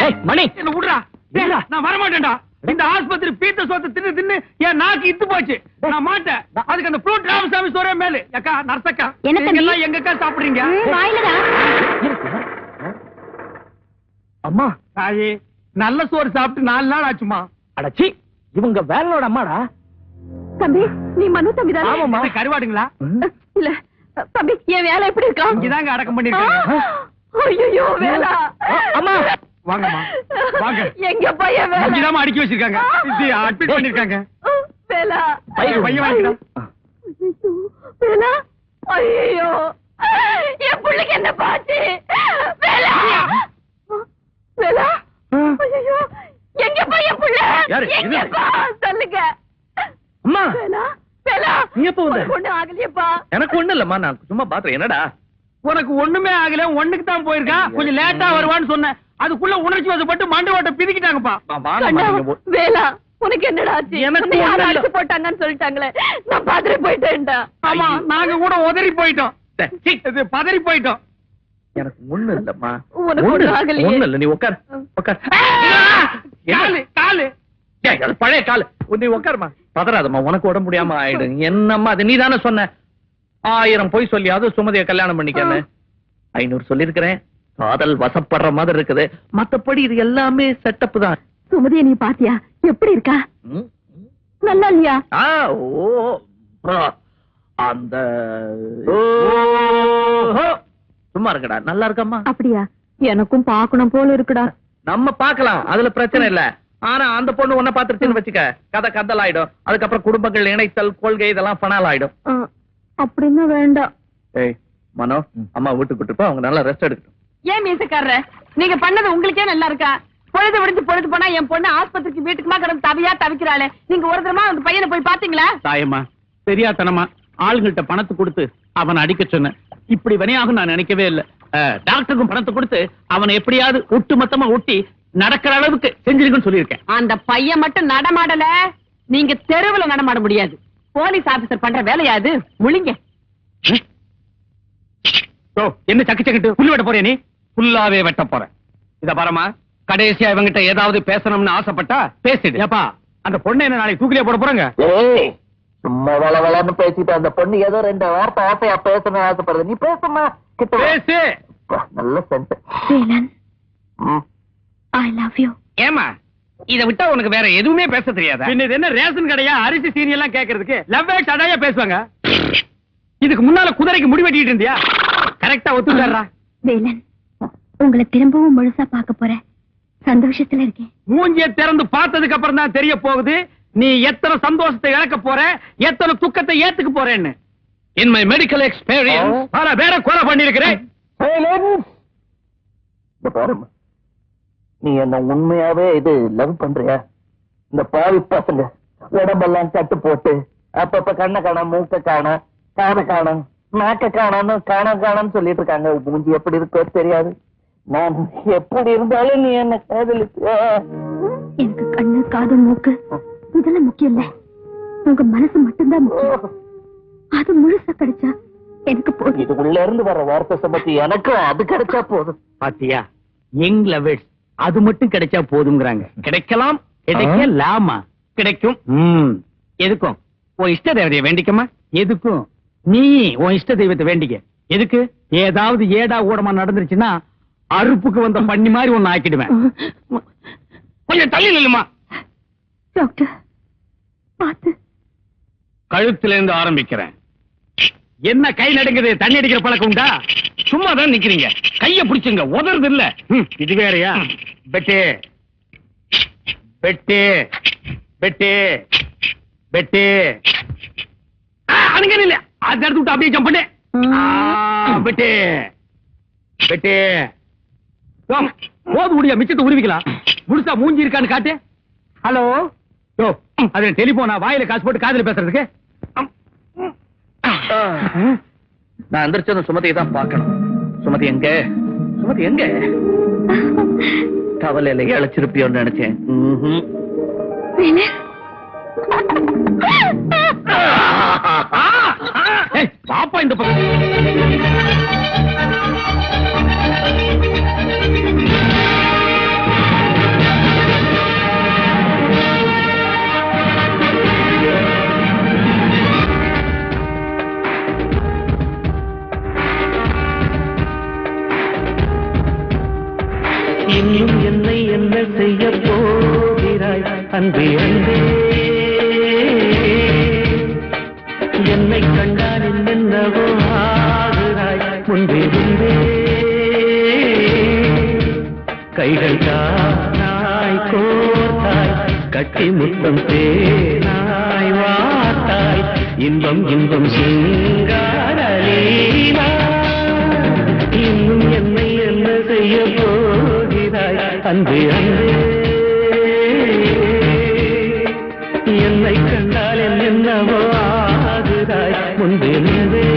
ஏய், மணி. என்ன விடுறா. நான் வர மாட்டேன்டா இந்த ஆஸ்பத்திரி பீத்த சோத்த தின்னு தின்னு என் நாக்கு இத்து போச்சு. நான் மாட்டேன். அதுக்கு அந்த ஃப்ரூட் ராமசாமி சோறே மேலு. அக்கா நர்சக்கா. எல்லாம் எங்கக்கா சாப்பிடுறீங்க? வாயிலடா. அம்மா. தாயே நல்ல சோறு சாப்பிட்டு நாலு நாள் ஆச்சுமா? அடச்சி இவங்க வேலனோட அம்மாடா? தம்பி நீ மனு தம்பி தானே ஆமாம்மா. இது கருவாடுங்களா? இல்ல தம்பி என் வேலை எப்படி இருக்கா? இங்கதாங்க அடக்கம் பண்ணிருக்காங்க ஐயோ வேலா. அம்மா. வாங்கம்மா. வாங்க. எங்க பையன் வேலா? இங்கதாம்மா அடுக்கி வச்சிருக்காங்க. இது அட்மிட் பண்ணிருக்காங்க. வேலா. பையன் பையன் வாங்கிடா. ஐயோ, வேலா. ஐயோ என் பிள்ளைக்கு என்ன பாச்சு வேலா. வேலா. ஐயோ எங்க பையன் புள்ள? எங்கப்பா சொல்லுங்க. அம்மா. வேலா வேலா. நீ எப்ப வந்த? ஒண்ணும் ஆகலையேப்பா. எனக்கு ஒண்ணு இல்லம்மா. நான் சும்மா பாத்துறேன் என்னடா? உனக்கு ஒண்ணுமே ஆகல. ஒண்ணுக்கு தான் போயிருக்கா. கொஞ்சம் லேட்டா வருவான்னு சொன்னேன். அதுக்குள்ள உணர்ச்சி வசப்பட்டு மண்டை ஓட்ட பிதிக்கிட்டாங்கப்பா. வேலா உனக்கு என்னடா ஆச்சு? எனக்கு இல்ல. அடிச்சு போட்டாங்கன்னு சொல்லிட்டாங்களே. நான் பாத்துட்டு போயிட்டேன்டா. ஆமா நாங்க கூட உதறி போயிட்டோம். இது பதறி போயிட்டோம். எனக்கு ஒண்ணு இல்லம்மா. உனக்கு ஒண்ணு இல்ல, நீ உட்கார் உட்கார் காலு காலு. பழைய கால. நீ உட்காருமா பதறாதம்மா உனக்கு உடம்பு முடியாம ஆயிடும் என்னம்மா அது நீ தானே சொன்ன? ஆயிரம் போய் சொல்லி அது சுமதிய கல்யாணம் பண்ணிக்கன்னு. ஐநூறு சொல்லிருக்கிறேன் காதல் வசப்படுற மாதிரி இருக்குது. மத்தபடி இது எல்லாமே செட்டப் தான். சுமதிய நீ பாத்தியா? எப்படி இருக்கா? நல்லா இல்லையா? ஆ, ஓ அந்த ஓஹோ. சும்மா இருக்கடா நல்லா இருக்கம்மா. அப்படியா? எனக்கும் பாக்கணும் போல இருக்குடா. நம்ம பார்க்கலாம் அதுல பிரச்சனை இல்ல. ஆனா அந்த பொண்ணு உன்ன பாத்துருச்சுன்னு வச்சுக்க. கதை கதல் ஆயிடும் அதுக்கப்புறம் குடும்பங்கள் இணைத்தல் கொள்கை இதெல்லாம் பணால் ஆயிடும் அப்படின்னா வேண்டாம். ஏய் மனோ அம்மா வீட்டுக்கு கூட்டு போ அவங்க நல்லா ரெஸ்ட் எடுக்கட்டும். ஏன் மீசக்காரர? நீங்க பண்ணது உங்களுக்கே நல்லா இருக்கா? பொழுது விடுஞ்சு பொழுது போனா என் பொண்ணு ஆஸ்பத்திரிக்கு வீட்டுக்குமா கிடந்து தவியா தவிக்கிறாளே. நீங்க ஒரு தரமா அந்த பையனை போய் பாத்தீங்களா தாயம்மா தெரியாதனமா ஆளுங்கள்ட்ட பணத்தை கொடுத்து அவனை அடிக்க சொன்னேன். இப்படி வினையாகும் நான் நினைக்கவே இல்ல. டாக்டருக்கும் பணத்தை கொடுத்து அவனை எப்படியாவது ஒட்டு மொத்தமா ஒட்டி நடக்கிற அளவுக்கு செஞ்சிருக்குன்னு சொல்லியிருக்கேன். அந்த பையன் மட்டும் நடமாடல. நீங்க தெருவுல நடமாட முடியாது. போலீஸ் ஆபீசர் பண்ற வேலையாது முழிங்க. என்ன சக்கு சக்கிட்டு புல்லு வெட்ட போறியா நீ? புல்லாவே வெட்ட போறேன். இத பாரமா கடைசியா இவங்கிட்ட ஏதாவது பேசணும்னு ஆசைப்பட்டா பேசிடு. ஏப்பா அந்த பொண்ணை என்ன நாளைக்கு தூக்கிலே போட போறாங்க? ஏய் சும்மா வள வளன்னு பேசிட்டு அந்த பொண்ணு ஏதோ ரெண்டு வார்த்தை ஆசையா பேசணும் ஆசைப்படுது. நீ பேசுமா கிட்ட. பேசு! நல்ல சென்ட் ஐ லவ் யூ ஏமா இத விட்டா உனக்கு வேற எதுவுமே பேச தெரியாதா? பின்ன இது என்ன ரேஷன் கடையா அரிசி சீனி எல்லாம் கேக்குறதுக்கு லவ்வே சடையா பேசுவாங்க? இதுக்கு முன்னால குதிரைக்கு முடி வெட்டிட்டு இருந்தியா? கரெக்டா ஒத்துக்காரா வேலன் உங்களை திரும்பவும் முழுசா பார்க்க போறேன். சந்தோஷத்துல இருக்கேன். மூஞ்சிய திறந்து பார்த்ததுக்கு அப்புறம் தான் தெரிய போகுது. நீ எத்தனை சந்தோஷத்தை இழக்க போற? எத்தனை துக்கத்தை ஏத்துக்க போறேன்னு. இன் மை மெடிக்கல் எக்ஸ்பீரியன்ஸ் பல பேரை கொலை பண்ணிருக்கிறேன் நீ என்ன உண்மையாவே இது லவ் பண்றியா? இந்த பாவி பசங்க உடம்பெல்லாம் கட்டு போட்டு அப்பப்ப கண்ணை காணோம் மூக்க காணோம் காதை காணோம் நாக்க காணோம்னு காணோம் காணோம்னு சொல்லிட்டு இருக்காங்க. மூஞ்சி எப்படி இருக்கோ தெரியாது. நான் எப்படி இருந்தாலும் நீ என்ன காதலிச்சு எனக்கு கண்ணு காது மூக்கு இதெல்லாம் முக்கியம் இல்ல. உங்க மனசு மட்டும்தான் முக்கியம். அது முழுசா கிடைச்சா எனக்கு போதும். இது உள்ள இருந்து வர வார்த்தை சம்பத்தி எனக்கும் அது கிடைச்சா போதும். பாத்தியா யங் லவர்ஸ் அது மட்டும் கிடைச்சா போதுங்கிறாங்க கிடைக்கலாம் கிடைக்கலாமா கிடைக்கும். ம். எதுக்கும்? உன் இஷ்ட தேவதைய வேண்டிக்கமா எதுக்கும்? நீ உன் இஷ்ட தெய்வத்தை வேண்டிக்க. எதுக்கு? ஏதாவது ஏடா ஊடமா நடந்துருச்சுன்னா அறுப்புக்கு வந்த பண்ணி மாதிரி ஒன்னு ஆக்கிடுவேன். கொஞ்சம் தள்ளி நில்லுமா? டாக்டர் பார்த்து. கழுத்துல இருந்து ஆரம்பிக்கிறேன். என்ன கை நடுங்குது? தண்ணி அடிக்கிற பழக்கம் உண்டா? சும்மா தான் நிக்கிறீங்க. கைய பிடிச்சுங்க. உதறது இல்ல இது வேறயா? பெட்டு. பெட்டு. பெட்டு. பெட்டு. அணுங்க இல்ல அது எடுத்து விட்டு அப்படியே ஜம்ப் பண்ணு. பெட்டு. பெட்டு. போது முடியா மிச்சத்தை உருவிக்கலாம். முழுசா மூஞ்சி இருக்கான்னு காட்டு. ஹலோ? யோ அது டெலிபோனா? வாயில காசு போட்டு காதுல பேசுறதுக்கு? நான் எந்திரிச்சதும் சுமதியை தான் பார்க்கணும். சுமதி எங்க? சுமதி எங்க? கவலையில இழைச்சிருப்பியோன்னு நினைச்சேன். பாப்பா இந்த பக்கம். இன்னும் என்னை என்ன செய்ய போகிறாய்? அன்பே அன்பே. என்னை கண்டால் என்னென்னவோ ஆகிறாய்? முன்பே முன்பே கைகள் தாய் கோத்தாய் கட்டி முத்தம் தேனாய் வாத்தாய் இன்பம் இன்பம் சிங்காரலீலா. இன்னும் என்னை என்ன செய்ய போகிறாய்? அன்பு அன்பு. என்னை கண்டால் என்னவோ ஆகுதாய்? முன்பு முன்பே.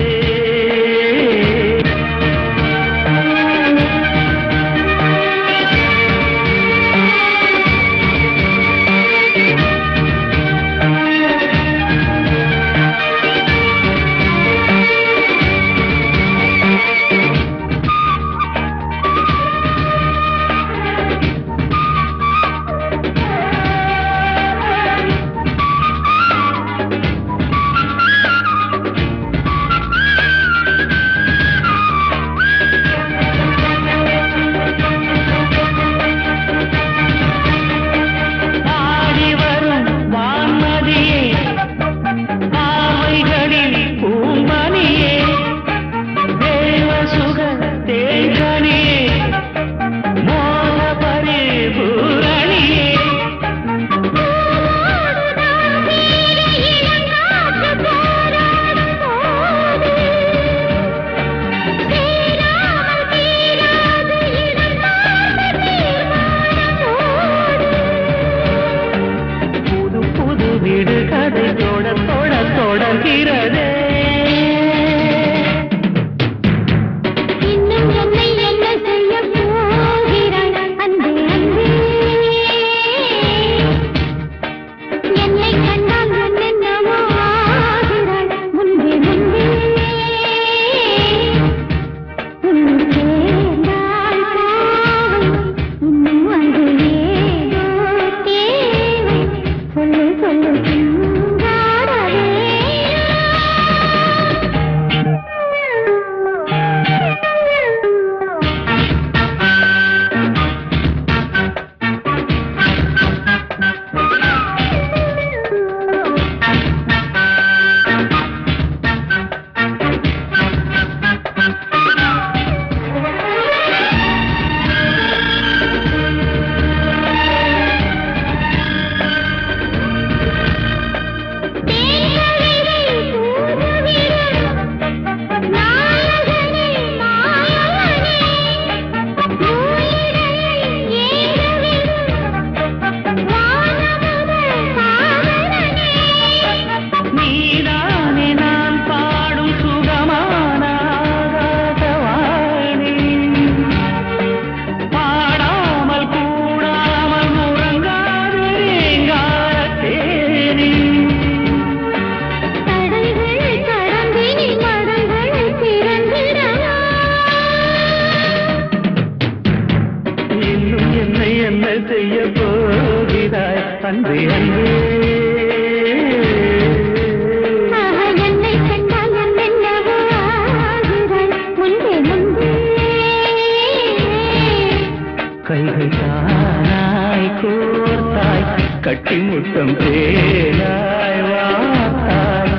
கைகள் தானாய் கோர்த்தாய் கட்டி முத்தம் தேனாய் வாத்தாய்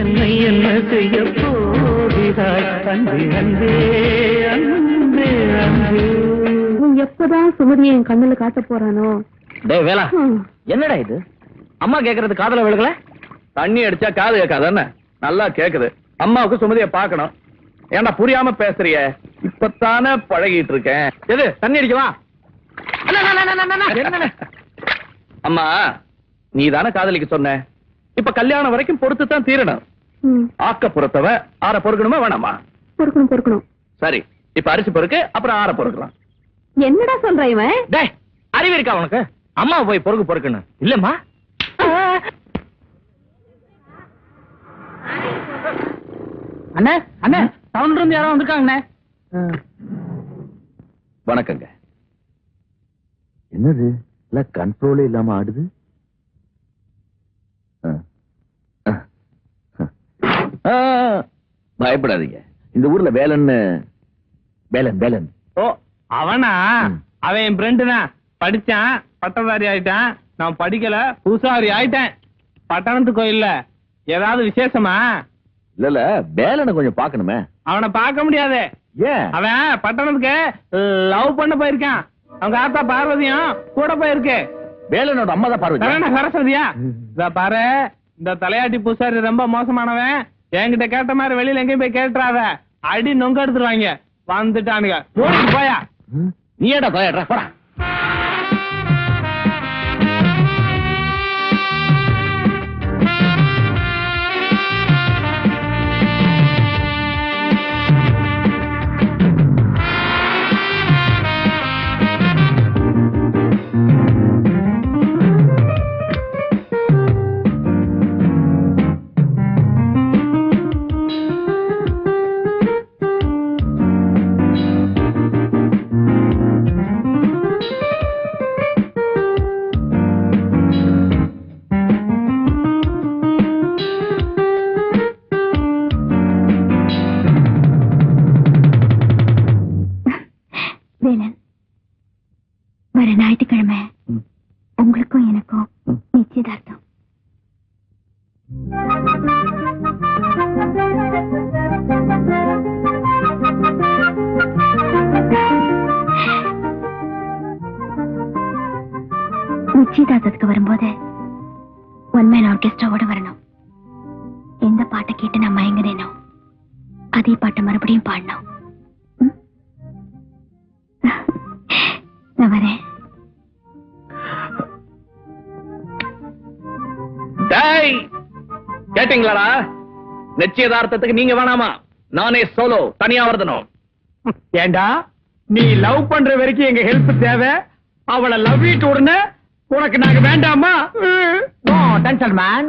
என்னை என்ன செய்ய போகிறாய்? அன்பே அன்பே அன்பே அன்பே. எப்பதான் சுமதியை என் கண்ணுல காட்ட போறானோ? டேய் வேலா. என்னடா இது? அம்மா கேக்குறது காதல விழுகல? தண்ணி அடிச்சா காது கேட்காதானே நல்லா கேக்குது. அம்மாவுக்கு சுமதிய பார்க்கணும். ஏன்டா புரியாம பேசுறிய? இப்பத்தானே பழகிட்டு இருக்கேன் எது தண்ணி அடிக்கவா? என்னண்ணே? அம்மா நீ தானே காதலிக்க சொன்ன? இப்ப கல்யாணம் வரைக்கும் பொறுத்து தான் தீரணும் ஆக்க பொறுத்தவ ஆற பொறுக்கணுமா வேணாமா? பொறுக்கணும் பொறுக்கணும். சரி இப்ப அரிசி பொறுக்கு அப்புறம் ஆற பொறுக்கலாம். என்னடா சொல்ற இவன்? டேய் அறிவு இருக்கா உனக்கு? அம்மா போய் பொறுக்கு பொறுக்கணும் இல்லம்மா. அண்ணே அண்ணே டவுன்ல இருந்து யாரோ வந்திருக்காங்கண்ணே. வணக்கங்க. என்னது? இல்ல கண்ட்ரோலே இல்லாம ஆடுது? பயப்படாதீங்க. இந்த ஊர்ல வேலன்னு வேலன் வேலன். ஓ அவனா. அவன் என் ஃப்ரெண்டு தான் படிச்சான் பட்டதாரி ஆயிட்டான். நான் படிக்கல பூசாரி ஆயிட்டேன். பட்டணத்து கோயில்ல. ஏதாவது விசேஷமா? இல்ல இல்ல வேலனை கொஞ்சம் பாக்கணுமே அவனை பார்க்க முடியாது. ஏன்? அவன் பட்டணத்துக்கு லவ் பண்ண போயிருக்கான். அவங்க ஆத்தா பார்வதியும் கூட போயிருக்கு. வேலனோட அம்மா தான் பார்வதி. சரஸ்வதியா? இத பாரு இந்த தலையாட்டி பூசாரி ரொம்ப மோசமானவன். என்கிட்ட கேட்ட மாதிரி வெளியில எங்கேயும் போய் கேட்டுறாத. அடி நொங்க எடுத்துருவாங்க. வந்துட்டானுங்க. போயா. நீ ஏடா தயாரா போடா. ஆர்கெஸ்ட்ராவோட வரணும். எந்த பாட்டை கேட்டு நான் மயங்கினேனோ அதே பாட்டை மறுபடியும் பாடணும்? நான் வரேன். டேய்! கேட்டீங்களாடா? நிச்சயதார்த்தத்துக்கு நீங்க வேணாமா? நானே சோலோ தனியா வரதனும் ஏண்டா நீ லவ் பண்ற வரைக்கும் எங்க ஹெல்ப் தேவை? அவளை லவ் இட் உடனே உனக்கு நாங்க வேண்டாமா? Tension man